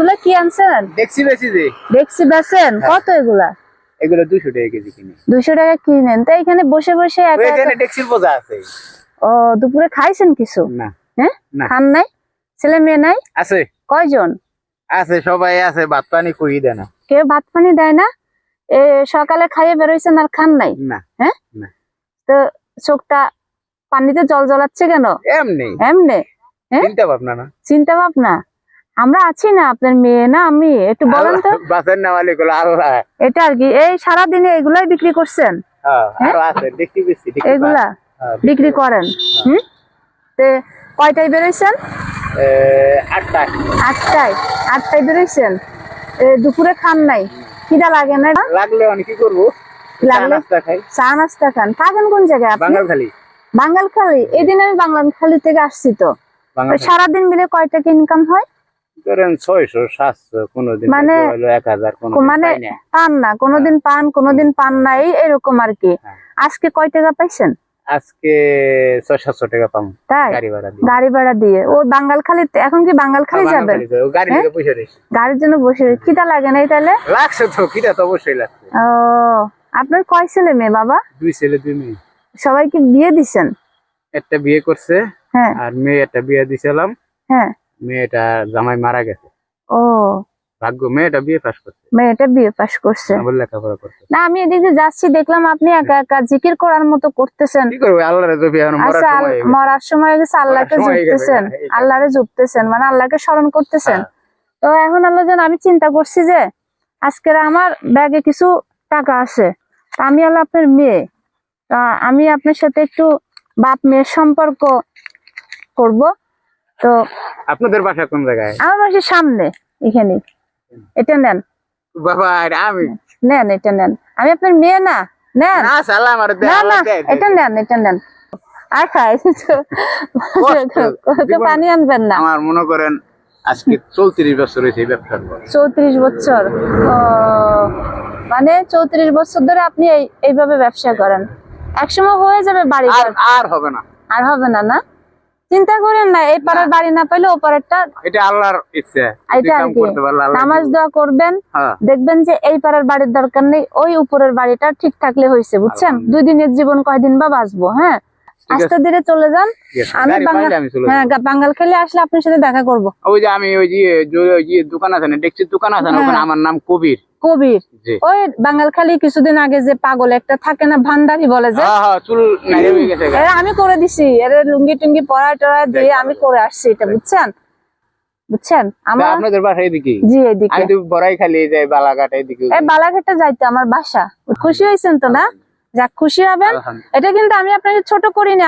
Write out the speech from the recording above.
এগুলা কি আনছেন? দেখছি বেশি যে। দেখছি বেছেন। কত এগুলা? এগুলো দুশো টাকা কেজি কিনে। দুইশো টাকা কিনেন। তো এখানে বসে বসে একা একা- ডেক্সির বোঝা আছে। ও দুপুরে খাইছেন কিছু? না। হ্যাঁ। খান নাই? ছেলে মেয়ে নাই? আছে। কয়জন? আছে সবাই আছে ভাত পানি খুঁই দেয় না। কেউ ভাত পানি দেয় না? এ সকালে খাইয়ে বেরোইছেন আর খান নাই? না। হ্যাঁ না। তো চোখটা পানিতে জল জলাচ্ছে কেন? এমনি। এমনে? হ্যাঁ? চিন্তা ভাবনা না। চিন্তা ভাবনা? আমরা আছি না আপনার মেয়ে না আমি একটু বলেন তো। বাসের নামালি গুলো আল্লাহ। এটা আর কি এই সারাদিনে এগুলাই বিক্রি করছেন? হ্যাঁ, দেখতে এগুলা হ্যাঁ, বিক্রি করেন। হুম? তে কয়টায় বেরোইছেন? এ, আটটায়। আটটায় বেরোইছেন? এ, দুপুরে খান নাই। খিদা লাগে না লাগলে অনেক কি করব? চা লাগলে? নাস্তা চা নাস্তা খান। থাকেন কোন জায়গায় আপনি? বাঙাল খালি বাঙ্গালখালী এই দিন আমি বাংলাখালী থেকে আসছি তো। সারাদিন মিলে কয় টাকা ইনকাম হয়? ধরেন ছয়শো সাতশো কোনোদিন মানে- এক হাজার মানে পান না কোনোদিন পান কোনোদিন পান না এই এরকম আর কি। হ্যাঁ। আজকে কয় টাকা পাইছেন? আজকে ছয় সাতশো টাকা তাই? গাড়ি ভাড়া দিয়ে। গাড়ি ভাড়া দিয়ে। ও বাঙ্গালখালী এখন কি বাঙ্গালখালী যাবেন গাড়ি হ্যাঁ? থেকে দিস গাড়ির জন্য বসে খিদা লাগে নাই তাহলে? লাগছে তো কিটা তো অবশ্যই লাগছে। ও আপনার কয় ছেলে মেয়ে বাবা? দুই ছেলে দুই মেয়ে। সবাইকে বিয়ে দিছেন? একটা বিয়ে করছে হ্যাঁ। আর মেয়ে একটা বিয়ে দিছিলাম। হ্যাঁ। মেয়েটা জামাই মারা গেছে। ও। ভাগ্য মেয়েটা বিয়ে পাস করছে। মেয়েটা বিয়ে পাশ করছে। আবার লেখাপড়া করছে। না আমি এদিকে যাচ্ছি দেখলাম আপনি একা একা জিকির করার মতো করতেছেন। কি করব আল্লাহরে জপি এখন মরার আচ্ছা সময় মরার সময় গেছে আল্লাহকে জুপতেছেন। হ্যাঁ, আল্লাহরে জুপতেছেন মানে আল্লাহকে স্মরণ করতেছেন। হ্যাঁ। তো এখন আল্লাহ যেন আমি চিন্তা করছি যে আজকের আমার ব্যাগে কিছু টাকা আছে। তা আমি হলো আপনার মেয়ে। আমি আপনার সাথে একটু বাপ মেয়ের সম্পর্ক করব। তো আপনাদের বাসা কোন জায়গায়? আমার বাসার সামনে এখানে। এটা নেন। বাবা আমি নেন এটা নেন। আমি আপনার মেয়ে না নেন। না সালাম আর না না এটা নেন এটা নেন। আর খাই তো পানি আনবেন না। আমার মনে করেন আজকে চৌত্রিশ বছর হয়েছে চৌত্রিশ বছর। মানে চৌত্রিশ বছর ধরে আপনি এই এইভাবে ব্যবসা করেন। একসময় হয়ে যাবে বাড়ি আর হবে না। আর হবে না না? চিন্তা করেন না এই পাড়ার বাড়ি না পাইলে ও পাড়ারটা এটা আল্লাহর ইচ্ছা এটা আর কি নামাজ। দোয়া করবেন হ্যাঁ দেখবেন যে এই পাড়ার বাড়ির দরকার নেই ওই উপরের বাড়িটা ঠিক থাকলে হয়েছে বুঝছেন দুই দিনের জীবন কয়দিন বা বাঁচবো হ্যাঁ। আস্তে ধীরে চলে যান। আমি হ্যাঁ বাঙ্গাল খেলে আসলে আপনার সাথে দেখা করব। ওই যে আমি ওই যে দোকান আছে না দোকান আছে না হ্যাঁ। ওখানে আমার নাম কবির। কবির। ওই বাঙ্গালখালি কিছুদিন আগে যে পাগল একটা থাকে না ভান্ডারি বলে যে। হ্যাঁ আমি করে দিছি। এর লুঙ্গি টুঙ্গি পরা টরা দিয়ে আমি করে আসছি এটা বুঝছেন? বুঝছেন? আমার আপনাদের বাসা এদিকে? জি এদিকে। আমি তো বড়াই খালি যাই বালাঘাট এদিকে এই বালাঘাটে যাইতে আমার বাসা। খুশি হয়েছেন তো না? যাক খুশি হবেন? এটা কিন্তু আমি আপনাকে ছোট করিনি